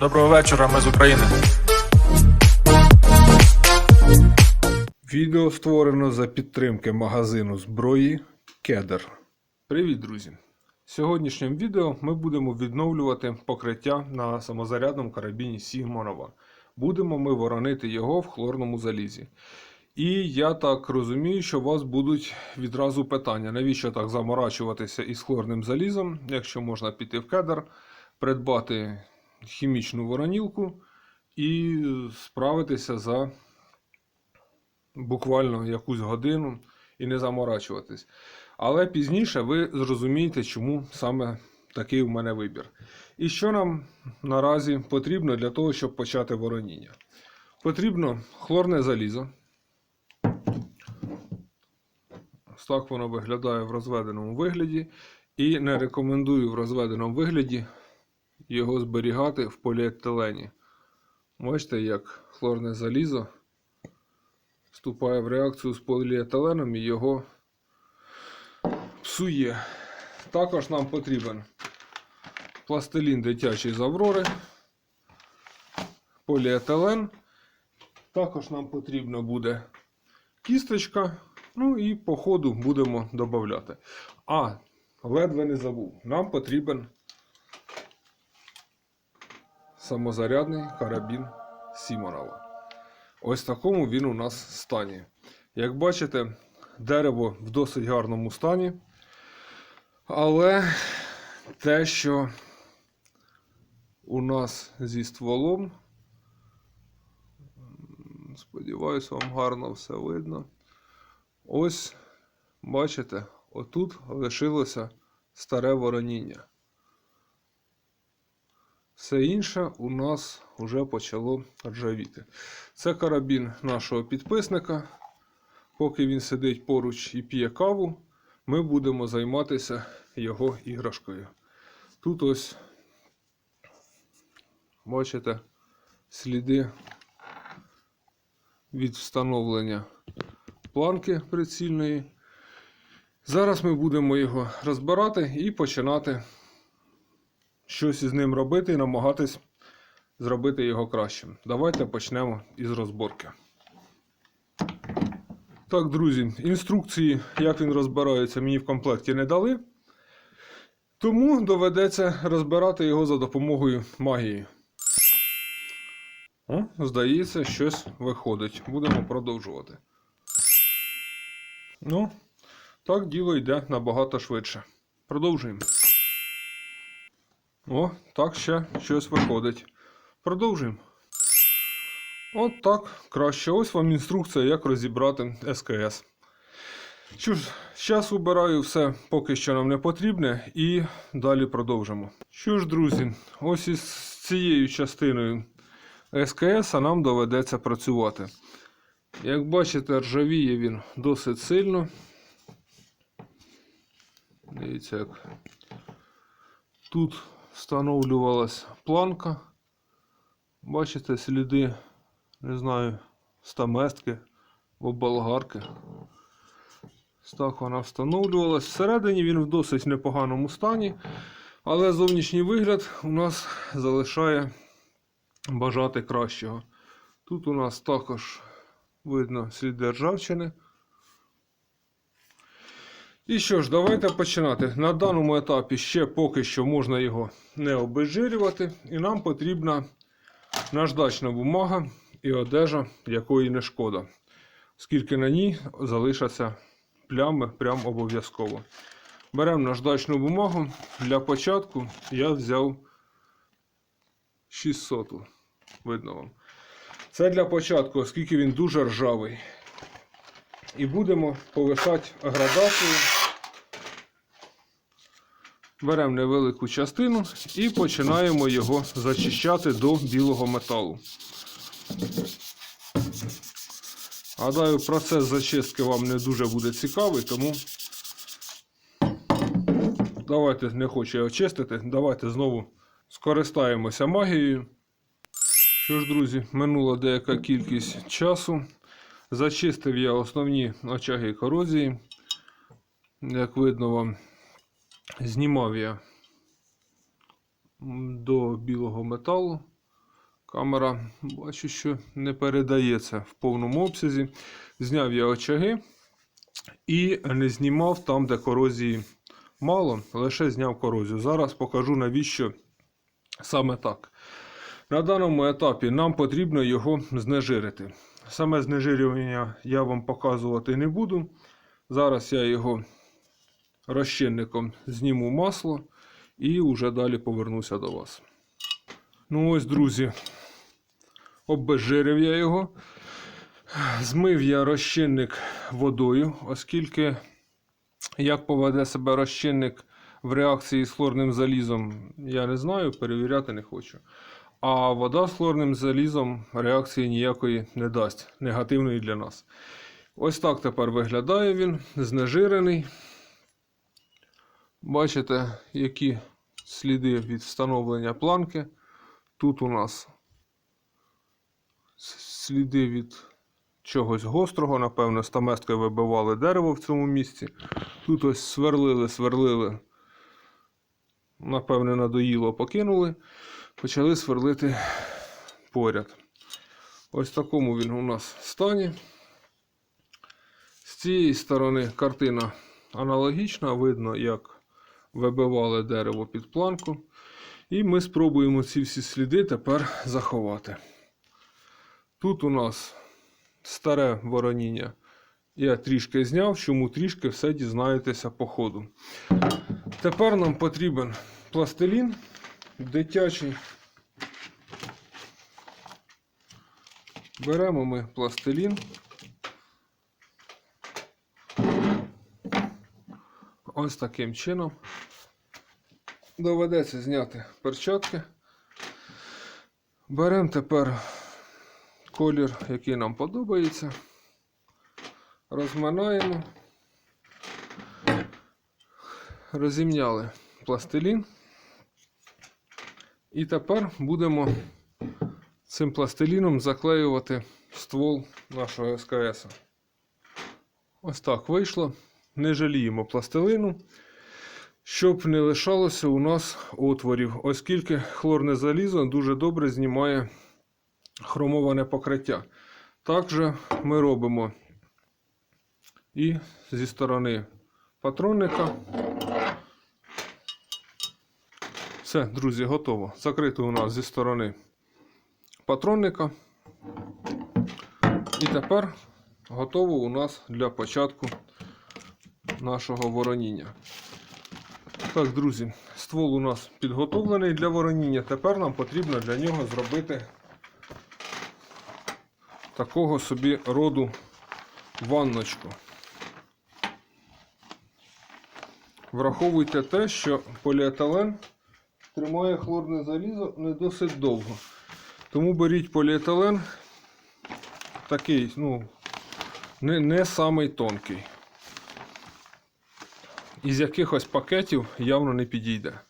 Доброго вечора, ми з України. Відео створено за підтримки магазину зброї Кедр. Привіт, друзі! В сьогоднішньому відео ми будемо відновлювати покриття на самозарядному карабіні Сігманова. Будемо ми воронити його в хлорному залізі. І я так розумію, що у вас будуть відразу питання, навіщо так заморачуватися із хлорним залізом, якщо можна піти в кедр, придбати хімічну воронілку і справитися за буквально якусь годину і не заморачуватись. Але пізніше ви зрозумієте, чому саме такий у мене вибір. І що нам наразі потрібно для того, щоб почати вороніння? Потрібно хлорне залізо. Ось Так воно виглядає в розведеному вигляді. І не рекомендую в розведеному вигляді його зберігати в поліетилені. Бачите, як хлорне залізо вступає в реакцію з поліетиленом і його псує. Також нам потрібен пластилін дитячий з Аврори, поліетилен. Також нам потрібно буде кісточка. Ну і по ходу будемо додавати. А, ледве не забув. Нам потрібен самозарядний карабін Сімонова. Ось такому він у нас стані. Як бачите, дерево в досить гарному стані. Але те, що у нас зі стволом, сподіваюсь, вам гарно все видно. Ось, бачите, отут лишилося старе вороніння. Все інше у нас вже почало ржавіти. Це карабін нашого підписника. Поки він сидить поруч і п'є каву, ми будемо займатися його іграшкою. Тут ось, бачите, сліди від встановлення планки прицільної. Зараз ми будемо його розбирати і починати щось із ним робити і намагатись зробити його кращим. Давайте почнемо із розборки. Так, друзі, інструкції, як він розбирається, мені в комплекті не дали. Тому доведеться розбирати його за допомогою магії. О, здається, щось виходить. Будемо продовжувати. Ну, так діло йде набагато швидше. Продовжуємо. О, так ще щось виходить. Продовжуємо. От так, краще. Ось вам інструкція, як розібрати СКС. Що ж, зараз убираю все, поки що нам не потрібне, і далі продовжимо. Що ж, друзі, ось із цією частиною СКС нам доведеться працювати. Як бачите, ржавіє він досить сильно. Дивіться, як тут встановлювалась планка. Бачите, сліди, не знаю, стаместки або болгарки. Так вона встановлювалась. Всередині він в досить непоганому стані, але зовнішній вигляд у нас залишає бажати кращого. Тут у нас також видно сліди ржавчини. І що ж, давайте починати. На даному етапі ще поки що можна його не обезжирювати, і нам потрібна наждачна бумага і одежа, якої не шкода, оскільки на ній залишаться плями прям обов'язково. Беремо наждачну бумагу. Для початку я взяв 600. Видно вам. Це для початку, оскільки він дуже ржавий. І будемо повишати градацію. Беремо невелику частину і починаємо його зачищати до білого металу. Гадаю, процес зачистки вам не дуже буде цікавий, тому давайте не хочу я очистити. Давайте знову скористаємося магією. Що ж, друзі, минула деяка кількість часу. Зачистив я основні очаги корозії. Як видно вам, знімав я до білого металу. Камера, бачу, що не передається в повному обсязі. Зняв я очаги і не знімав там, де корозії мало, лише зняв корозію. Зараз покажу навіщо саме так. На даному етапі нам потрібно його знежирити. Саме знежирювання я вам показувати не буду. Зараз я його розчинником зніму масло і вже далі повернуся до вас. Ну ось, друзі, обезжирив я його. Змив я розчинник водою, оскільки як поведе себе розчинник в реакції з хлорним залізом, я не знаю, перевіряти не хочу. А вода з хлорним залізом реакції ніякої не дасть, негативної для нас. Ось так тепер виглядає він, знежирений. Бачите, які сліди від встановлення планки. Тут у нас сліди від чогось гострого, напевно, стаместкою вибивали дерево в цьому місці. Тут ось сверлили, сверлили. Напевне, надоїло, покинули. Почали сверлити поряд. Ось в такому він у нас стані. З цієї сторони картина аналогічна, видно, як вибивали дерево під планку. І ми спробуємо ці всі сліди тепер заховати. Тут у нас старе вороніння. Я трішки зняв, чому трішки все дізнаєтеся по ходу. Тепер нам потрібен пластилін дитячий. Беремо ми пластилін. Ось таким чином. Доведеться зняти перчатки. Беремо тепер колір, який нам подобається. Розминаємо. Розімняли пластилін. І тепер будемо цим пластиліном заклеювати ствол нашого СКС. Ось так вийшло. Не жаліємо пластилину, щоб не лишалося у нас отворів, оскільки хлорне залізо дуже добре знімає хромоване покриття. Також ми робимо і зі сторони патронника. Все, друзі, готово. Закрито у нас зі сторони патронника. І тепер готово у нас для початку нашого вороніння. Так, друзі, ствол у нас підготовлений для вороніння. Тепер нам потрібно для нього зробити такого собі роду ванночку. Враховуйте те, що поліетилен тримає хлорне залізо не досить довго. Тому беріть поліетилен такий, ну, не, не самий тонкий. Із якихось пакетів явно не підійде.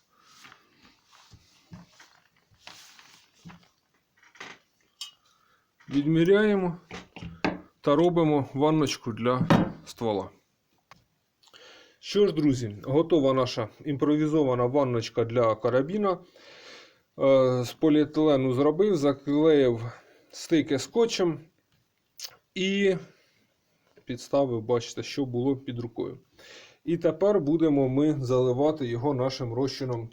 Відміряємо та робимо ванночку для ствола. Що ж, друзі, готова наша імпровізована ванночка для карабіна. Е, З поліетилену зробив, заклеїв стики скотчем і підставив, бачите, що було під рукою. І тепер будемо ми заливати його нашим розчином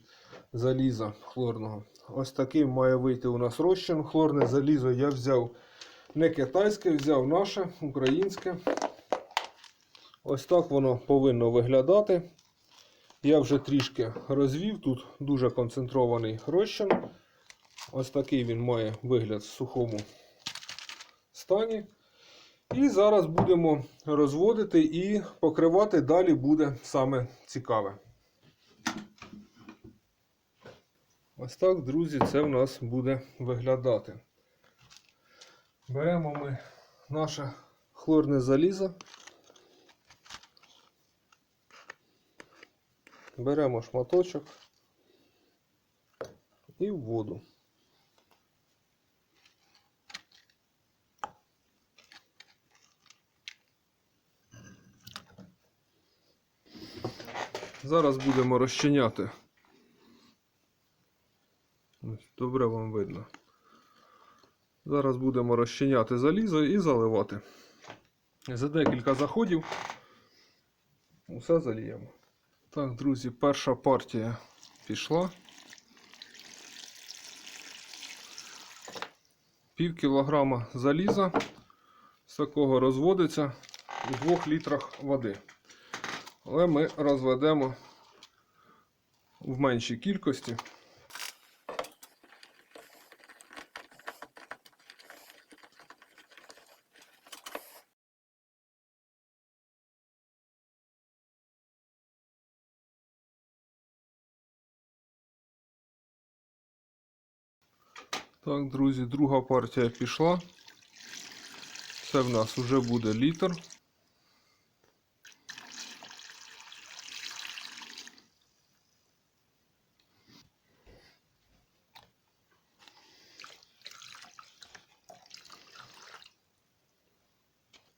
заліза хлорного. Ось такий має вийти у нас розчин. Хлорне залізо я взяв не китайське, взяв наше, українське. Ось так воно повинно виглядати. Я вже трішки розвів, тут дуже концентрований розчин. Ось такий він має вигляд в сухому стані. І зараз будемо розводити і покривати далі буде саме цікаве. Ось так, друзі, це в нас буде виглядати. Беремо ми наше хлорне залізо. Беремо шматочок і в воду. Зараз будемо розчиняти. Добре вам видно. Зараз будемо розчиняти залізо і заливати. За декілька заходів усе заліємо. Так, друзі, перша партія пішла. Пів кілограма заліза з такого розводиться у 2 літрах води. Але ми розведемо в меншій кількості. Так, друзі, друга партія пішла. Це в нас вже буде літр.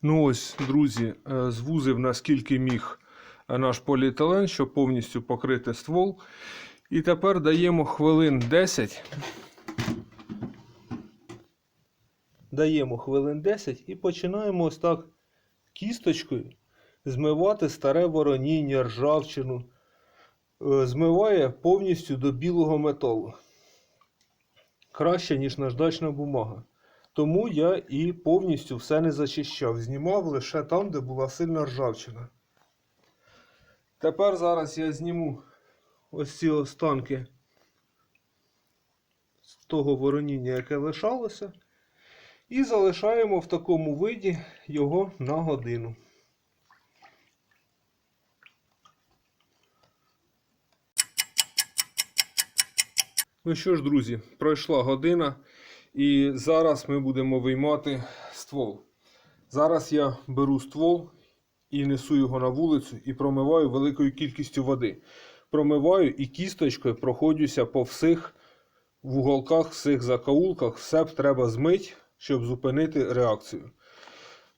Ну ось, друзі, е, звузив наскільки міг е, наш поліетилен, щоб повністю покрити ствол. І тепер даємо хвилин 10. Даємо хвилин 10 і починаємо ось так кісточкою змивати старе вороніння, ржавчину. Е, Змиває повністю до білого металу. Краще, ніж наждачна бумага. Тому я і повністю все не зачищав. Знімав лише там, де була сильна ржавчина. Тепер зараз я зніму ось ці останки з того вороніння, яке лишалося. І залишаємо в такому виді його на годину. Ну що ж, друзі, пройшла година, і зараз ми будемо виймати ствол. Зараз я беру ствол і несу його на вулицю і промиваю великою кількістю води. Промиваю і кісточкою проходжуся по всіх вуголках, всіх закаулках. Все треба змить, щоб зупинити реакцію.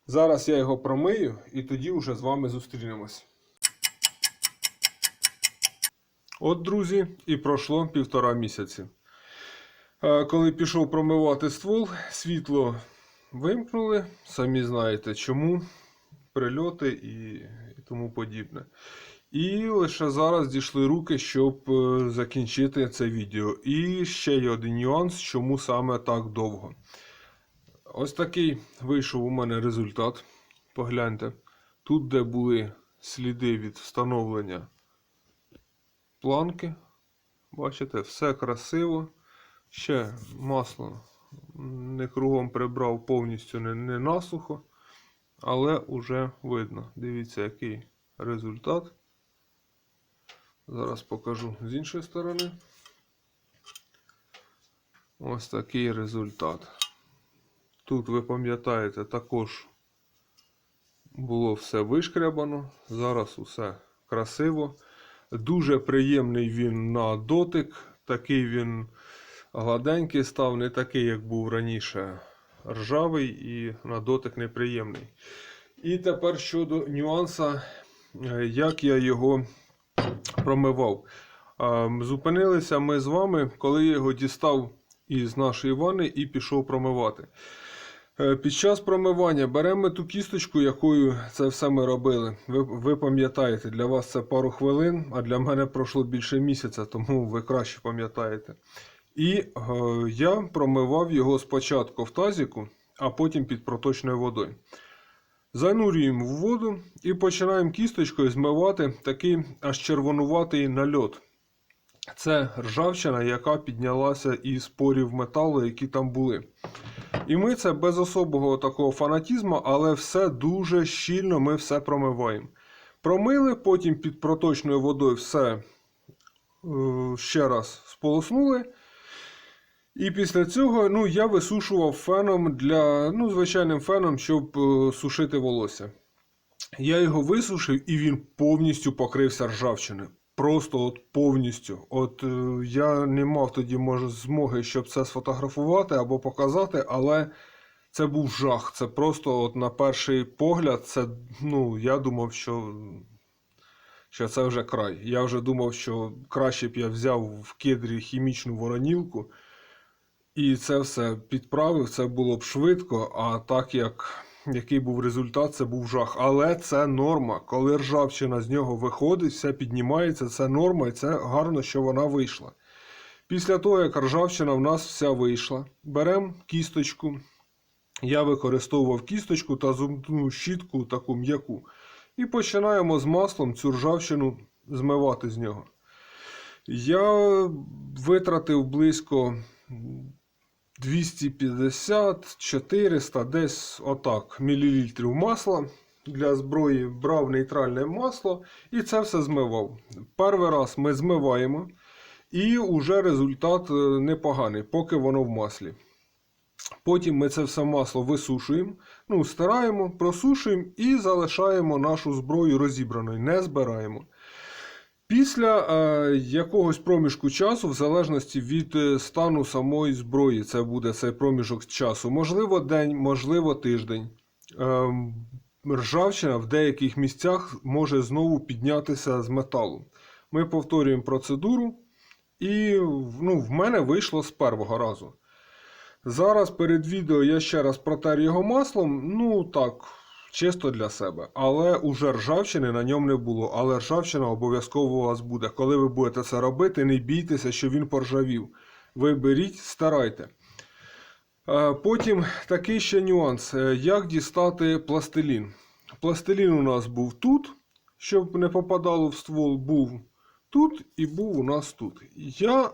Зараз я його промию і тоді вже з вами зустрінемось. От, друзі, і пройшло півтора місяці. Е, Коли пішов промивати ствол, світло вимкнули. Самі знаєте чому. Прильоти і, і тому подібне. І лише зараз дійшли руки, щоб е, закінчити це відео. І ще є один нюанс, чому саме так довго. Ось такий вийшов у мене результат. Погляньте. Тут, де були сліди від встановлення планки. Бачите, все красиво. Ще масло не кругом прибрав повністю не, не насухо, але вже видно. Дивіться, який результат. Зараз покажу з іншої сторони. Ось такий результат. Тут, ви пам'ятаєте, також було все вишкрябано. Зараз усе красиво. Дуже приємний він на дотик. Такий він гладенький став, не такий, як був раніше. Ржавий і на дотик неприємний. І тепер щодо нюанса, як я його промивав. Зупинилися ми з вами, коли я його дістав із нашої ванни і пішов промивати. Е, Під час промивання беремо ту кісточку, якою це все ми робили. Ви, ви пам'ятаєте, для вас це пару хвилин, а для мене пройшло більше місяця, тому ви краще пам'ятаєте. І е, я промивав його спочатку в тазіку, а потім під проточною водою. Занурюємо в воду і починаємо кісточкою змивати такий аж червонуватий нальот. Це ржавчина, яка піднялася із порів металу, які там були. І ми це без особого такого фанатізму, але все дуже щільно ми все промиваємо. Промили, потім під проточною водою все е, ще раз сполоснули. І після цього ну, я висушував феном для, ну, звичайним феном, щоб е, сушити волосся. Я його висушив і він повністю покрився ржавчиною. Просто от повністю. От е, я не мав тоді може змоги, щоб це сфотографувати або показати, але це був жах. Це просто от на перший погляд, це, ну, я думав, що, що це вже край. Я вже думав, що краще б я взяв в кедрі хімічну воронілку і це все підправив, це було б швидко, а так як який був результат, це був жах. Але це норма. Коли ржавчина з нього виходить, все піднімається, це норма, і це гарно, що вона вийшла. Після того, як ржавчина в нас вся вийшла, беремо кісточку. Я використовував кісточку та зубну щітку таку м'яку. І починаємо з маслом цю ржавчину змивати з нього. Я витратив близько 250-400 десь отак мілілітрів масла для зброї, брав нейтральне масло і це все змивав. Перший раз ми змиваємо, і вже результат е, непоганий, поки воно в маслі. Потім ми це все масло висушуємо, ну, стираємо, просушуємо і залишаємо нашу зброю розібраною, не збираємо. Після е, якогось проміжку часу, в залежності від е, стану самої зброї, це буде цей проміжок часу, можливо, день, можливо, тиждень. Е, ржавчина в деяких місцях може знову піднятися з металу. Ми повторюємо процедуру, і ну, в мене вийшло з першого разу. Зараз перед відео я ще раз протер його маслом, ну так, чисто для себе. Але уже ржавчини на ньому не було. Але ржавчина обов'язково у вас буде. Коли ви будете це робити, не бійтеся, що він поржавів. Ви беріть, старайте. Е, Потім такий ще нюанс. Е, Як дістати пластилін? Пластилін у нас був тут, щоб не попадало в ствол, був тут і був у нас тут. Я, е,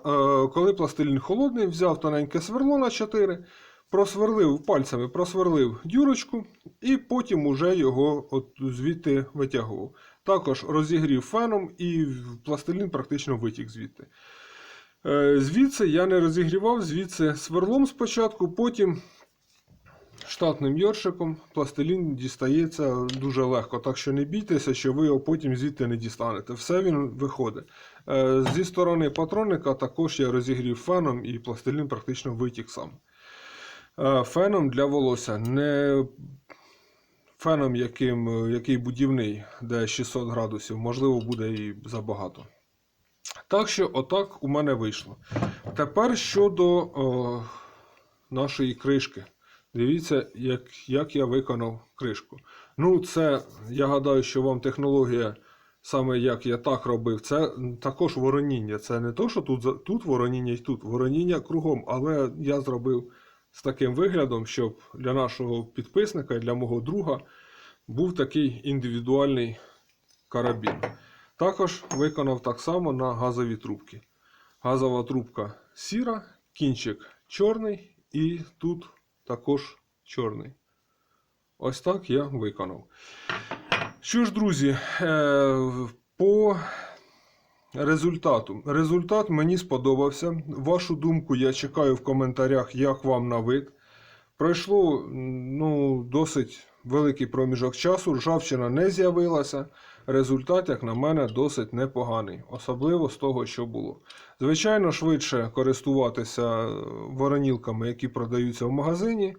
коли пластилін холодний, взяв тоненьке сверло на 4, просверлив пальцями, просверлив дюрочку, і потім уже його от звідти витягував. Також розігрів феном, і пластилін практично витік звідти. Е, Звідси я не розігрівав, звідси сверлом спочатку, потім штатним йоршиком пластилін дістається дуже легко, так що не бійтеся, що ви його потім звідти не дістанете. Все він виходить. Е, Зі сторони патронника також я розігрів феном і пластилін практично витік сам. Е, Феном для волосся, не феном, яким, е, який будівний, де 600 градусів, можливо, буде і забагато. Так що, отак у мене вийшло. Тепер щодо о, нашої кришки. Дивіться, як, як я виконав кришку. Ну, це, я гадаю, що вам технологія, саме як я так робив, це також вороніння. Це не то, що тут, тут вороніння і тут. Вороніння кругом. Але я зробив з таким виглядом, щоб для нашого підписника для мого друга був такий індивідуальний карабін. Також виконав так само на газові трубки. Газова трубка сіра, кінчик чорний і тут також чорний. Ось так я виконав. Що ж, друзі, е, по результату. Результат мені сподобався. Вашу думку я чекаю в коментарях, як вам на вид. Пройшло ну, досить великий проміжок часу, ржавчина не з'явилася. Результат, як на мене, досить непоганий, особливо з того, що було. Звичайно, швидше користуватися воронілками, які продаються в магазині.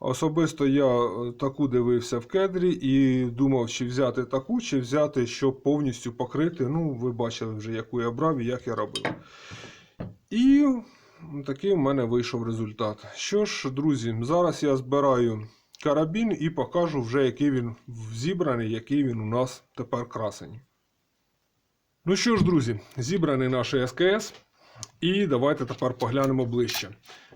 Особисто я е, таку дивився в кедрі і думав, чи взяти таку, чи взяти, щоб повністю покрити. Ну, ви бачили вже, яку я брав і як я робив. І такий в мене вийшов результат. Що ж, друзі, зараз я збираю карабін і покажу вже, який він зібраний, який він у нас тепер красень. Ну що ж, друзі, зібраний наш СКС. І давайте тепер поглянемо ближче.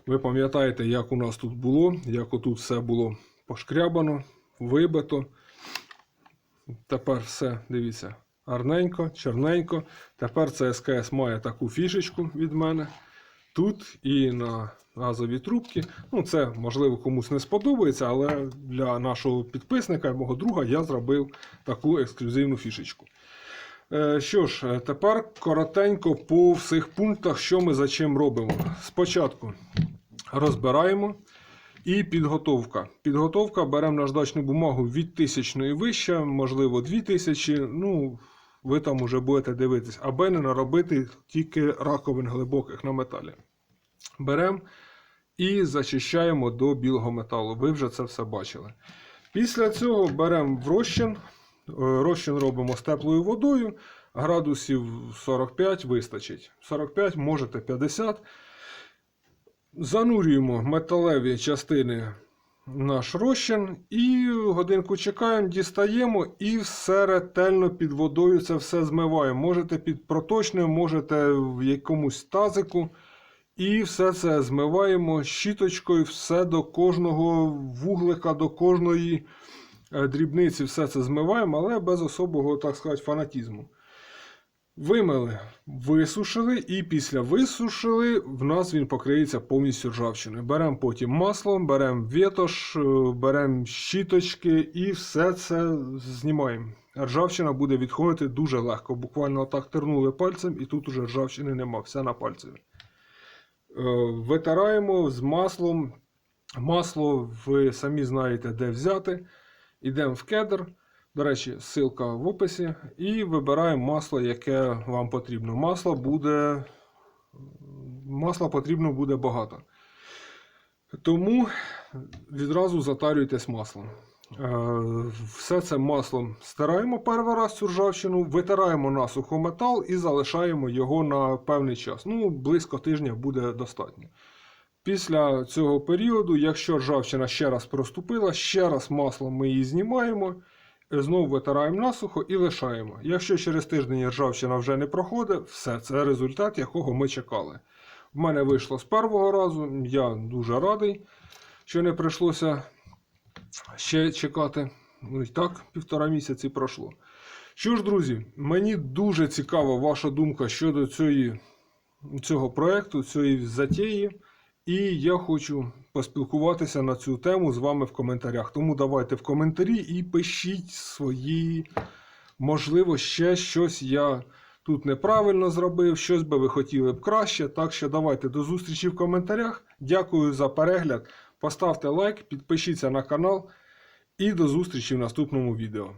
Ви пам'ятаєте, як у нас тут було, як отут все було пошкрябано, вибито. Тепер все, дивіться, гарненько, чорненько. Тепер це СКС має таку фішечку від мене. Тут і на газові трубки. Ну, це можливо комусь не сподобається, але для нашого підписника і мого друга я зробив таку ексклюзивну фішечку. Е, Що ж, е, тепер коротенько по всіх пунктах, що ми за чим робимо. Спочатку розбираємо і підготовка. Підготовка беремо наждачну бумагу від тисячної вище, можливо, 2000. Ну, ви там уже будете дивитись, аби не наробити тільки раковин глибоких на металі. Беремо і зачищаємо до білого металу. Ви вже це все бачили. Після цього беремо в розчин. Е, Розчин робимо з теплою водою. Градусів 45 вистачить. 45 можете 50. Занурюємо металеві частини наш розчин і годинку чекаємо, дістаємо і все ретельно під водою це все змиваємо. Можете під проточною, можете в якомусь тазику. І все це змиваємо щіточкою, все до кожного вуглика, до кожної е, дрібниці, все це змиваємо, але без особого, так сказати, фанатізму. Вимили, висушили, і після висушили в нас він покриється повністю ржавчиною. Беремо потім масло, беремо ветош, е, беремо щіточки і все це знімаємо. Ржавчина буде відходити дуже легко. Буквально так тернули пальцем, і тут уже ржавчини нема, все на пальцеві. Е, Витираємо з маслом. Масло ви самі знаєте, де взяти. Йдемо в кедр. До речі, ссылка в описі. І вибираємо масло, яке вам потрібно. Масло буде. Масла потрібно буде багато. Тому відразу затарюйтесь маслом. Е, Все це маслом стираємо перший раз цю ржавчину, витираємо насухо метал і залишаємо його на певний час. Ну, близько тижня буде достатньо. Після цього періоду, якщо ржавчина ще раз проступила, ще раз маслом ми її знімаємо, знову витираємо насухо і лишаємо. Якщо через тиждень ржавчина вже не проходить, все, це результат, якого ми чекали. В мене вийшло з першого разу, я дуже радий, що не прийшлося ще чекати. Ну і так, півтора місяці пройшло. Що ж, друзі, мені дуже цікава ваша думка щодо цієї, цього проєкту, цієї затії. І я хочу поспілкуватися на цю тему з вами в коментарях. Тому давайте в коментарі і пишіть свої, можливо, ще щось я тут неправильно зробив, щось би ви хотіли б краще. Так що давайте до зустрічі в коментарях. Дякую за перегляд. Поставте лайк, підпишіться на канал і до зустрічі в наступному відео.